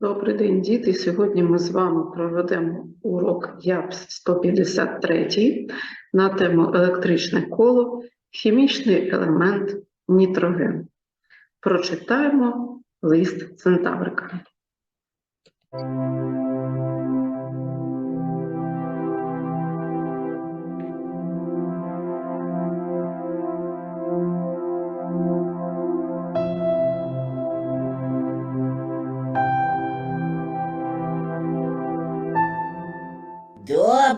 Добрий день, діти. Сьогодні ми з вами проведемо урок ЯПС 153 на тему електричне коло, хімічний елемент нітроген. Прочитаємо лист Центаврика.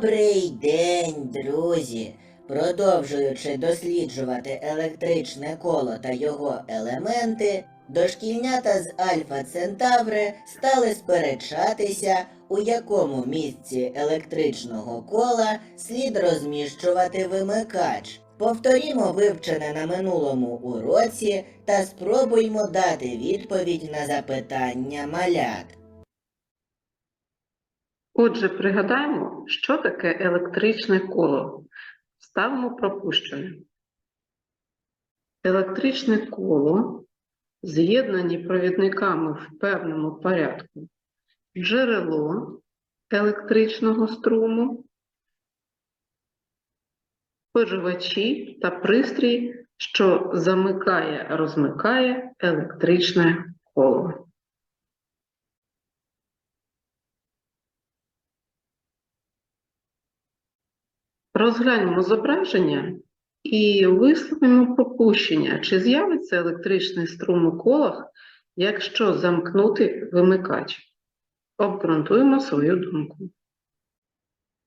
Добрий день, друзі! Продовжуючи досліджувати електричне коло та його елементи, дошкільнята з Альфа Центаври стали сперечатися, у якому місці електричного кола слід розміщувати вимикач. Повторімо вивчене на минулому уроці та спробуймо дати відповідь на запитання малят. Отже, пригадаємо, що таке електричне коло. Ставимо пропущене. Електричне коло з'єднані провідниками в певному порядку джерело електричного струму, споживачі та пристрій, що замикає, розмикає електричне коло. Розгляньмо зображення і висловимо пропущення, чи з'явиться електричний струм у колах, якщо замкнути вимикач. Обґрунтуємо свою думку.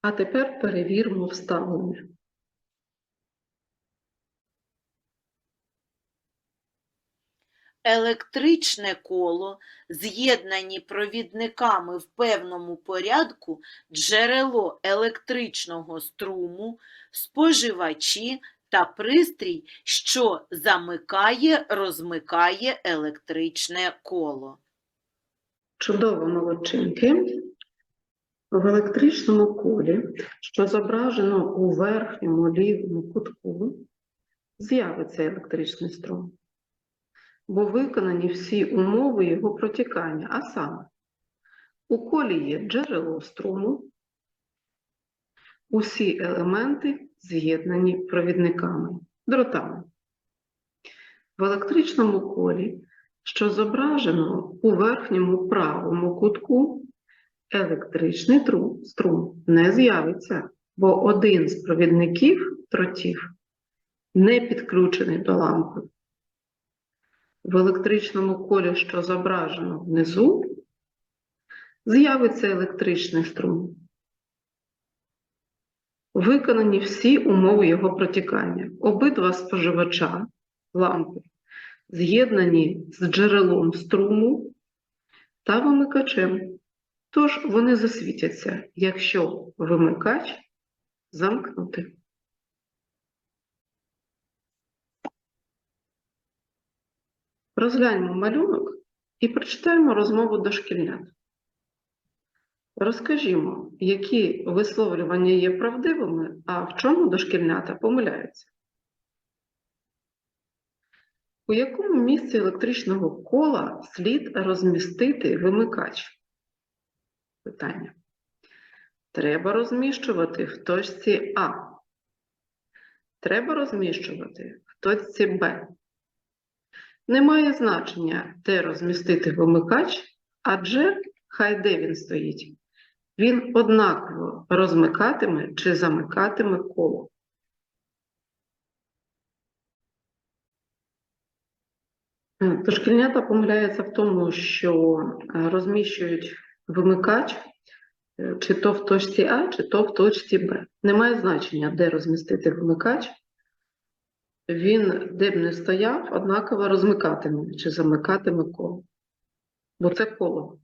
А тепер перевіримо вставлення. Електричне коло, з'єднані провідниками в певному порядку, джерело електричного струму, споживачі та пристрій, що замикає, розмикає електричне коло. Чудово, молодчинки. В електричному колі, що зображено у верхньому лівому кутку, з'явиться електричний струм, бо виконані всі умови його протікання, а саме у колі є джерело струму, усі елементи з'єднані провідниками, дротами. В електричному колі, що зображено у верхньому правому кутку, електричний тру- струм не з'явиться, бо один з провідників дротів не підключений до лампи. В електричному колі, що зображено внизу, з'явиться електричний струм. Виконані всі умови його протікання. Обидва споживача лампи з'єднані з джерелом струму та вимикачем. Тож вони засвітяться, якщо вимикач замкнути. Розгляньмо малюнок і прочитаємо розмову дошкільнят. Розкажімо, які висловлювання є правдивими, а в чому дошкільнята помиляються. У якому місці електричного кола слід розмістити вимикач? Питання. Треба розміщувати в точці А. Треба розміщувати в точці Б. Немає значення, де розмістити вимикач, адже хай де він стоїть. Він однаково розмикатиме чи замикатиме коло. Дошкільнята помиляються в тому, що е, розміщують вимикач е, чи то в точці А, чи то в точці Б. Немає значення, де розмістити вимикач. Він, де б не стояв, однаково розмикатиме чи замикатиме коло. Бо це коло.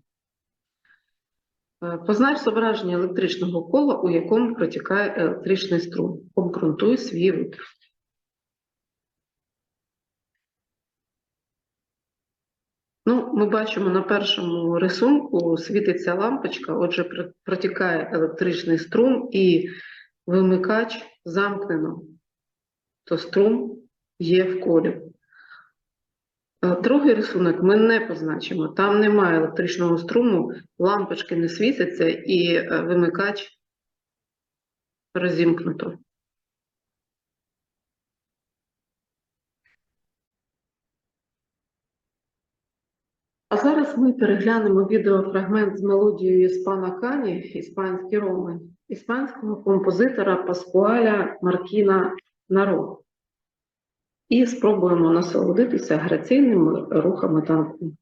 Е, Познач зображення електричного кола, у якому протікає електричний струм. Обґрунтуй свій виклик. Ну, ми бачимо на першому рисунку світиться лампочка, отже, протікає електричний струм і вимикач замкнено. То струм є в колі. Е, Другий рисунок ми не позначимо. Там немає електричного струму, лампочки не світяться і е, вимикач розімкнуто. А зараз ми переглянемо відеофрагмент з мелодією Іспана Кані, іспанські роми, іспанського композитора Паскуаля Маркіна Наро. І спробуємо насолодитися граційними рухами танку.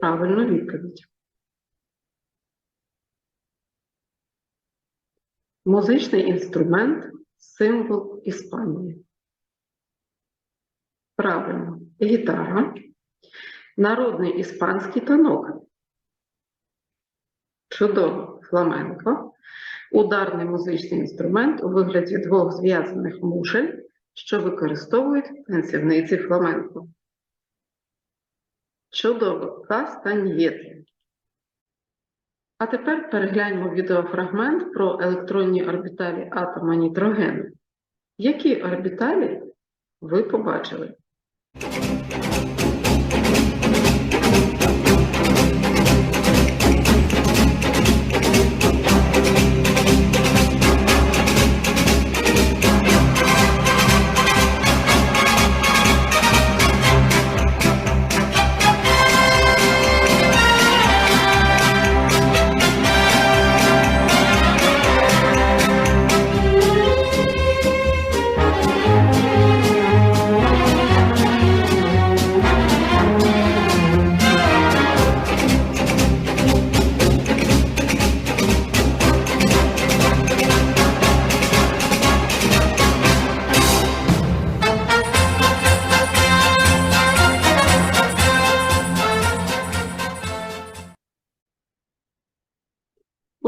Правильно відповідь. Музичний інструмент символ Іспанії. Правильно. Гітара. Народний іспанський танок. Чудово. Фламенко. Ударний музичний інструмент у вигляді двох зв'язаних мушель, що використовують танцівниці фламенко. Чудово, кастаньєти. А тепер перегляньмо відеофрагмент про електронні орбіталі атома нітрогену. Які орбіталі ви побачили?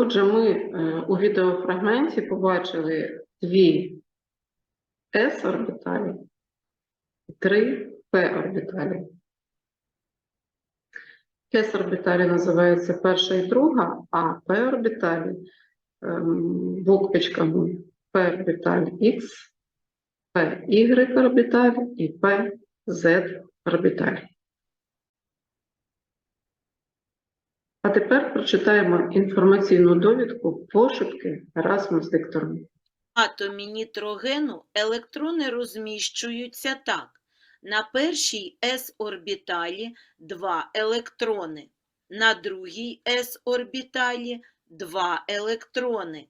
Отже, ми е, у відеофрагменті побачили дві s-орбіталі і три p-орбіталі. S-орбіталі називаються перша і друга, а p-орбіталі ем, буквочками p-орбіталь X, p-y-орбіталь і p-z-орбіталь. А тепер прочитаємо інформаційну довідку пошепки разом з диктором. атомі нітрогену електрони розміщуються так. На першій s-орбіталі два електрони, на другій s-орбіталі два електрони,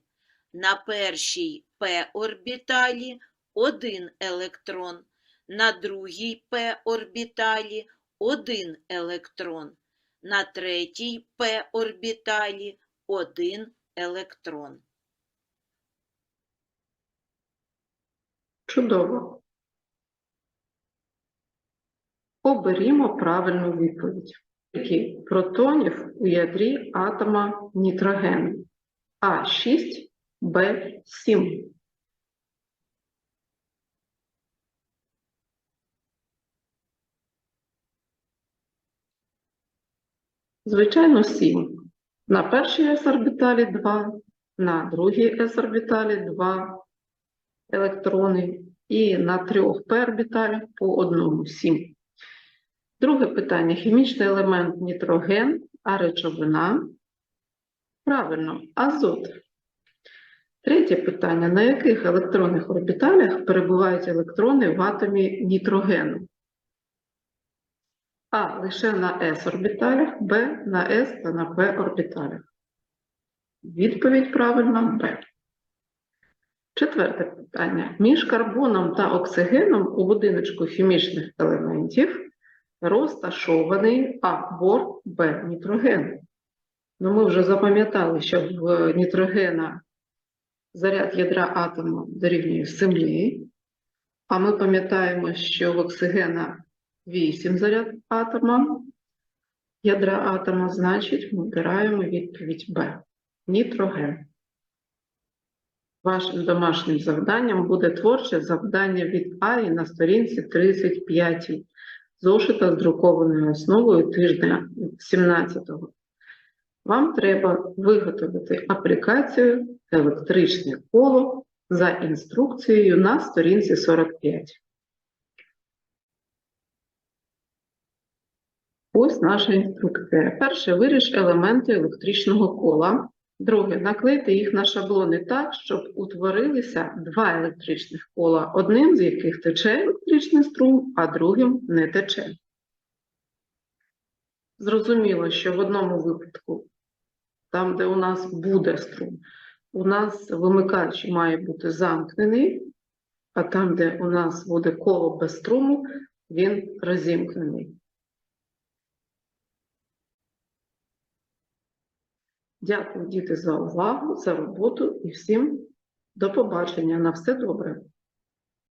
на першій p-орбіталі один електрон, на другій p-орбіталі один електрон, на третій p-орбіталі один електрон. Чудово. Оберімо правильну відповідь. Скільки протонів у ядрі атома нітрогену? А6, Б7. Звичайно, 7. На першій s-орбіталі 2, на другій s-орбіталі 2 електрони і на трьох p орбіталях по одному 7. Друге питання. Хімічний елемент нітроген, а речовина? Правильно, азот. Третє питання. На яких електронних орбіталях перебувають електрони в атомі нітрогену? А. Лише на s орбіталях, Б. На s та на p орбіталях. Відповідь правильна Б. Четверте питання. Між карбоном та оксигеном у будиночку хімічних елементів розташований А. Бор, Б. Нітроген. Ну, ми вже запам'ятали, що в нітрогена заряд ядра атому дорівнює 7, а ми пам'ятаємо, що в оксигена 8 заряд атома, ядра атома, значить, ми обираємо відповідь Б. Нітроген. Вашим домашнім завданням буде творче завдання від Аї на сторінці 35 зошита з друкованою основою тижня 17-го. Вам треба виготовити аплікацію електричне коло за інструкцією на сторінці 45. Ось наша інструкція. Перше, виріж елементи електричного кола. Друге, наклейте їх на шаблони так, щоб утворилися два електричних кола, одним з яких тече електричний струм, а другим не тече. Зрозуміло, що в одному випадку, там, де у нас буде струм, у нас вимикач має бути замкнений, а там, де у нас буде коло без струму, він розімкнений. Дякую, діти, за увагу, за роботу і всім до побачення. На все добре.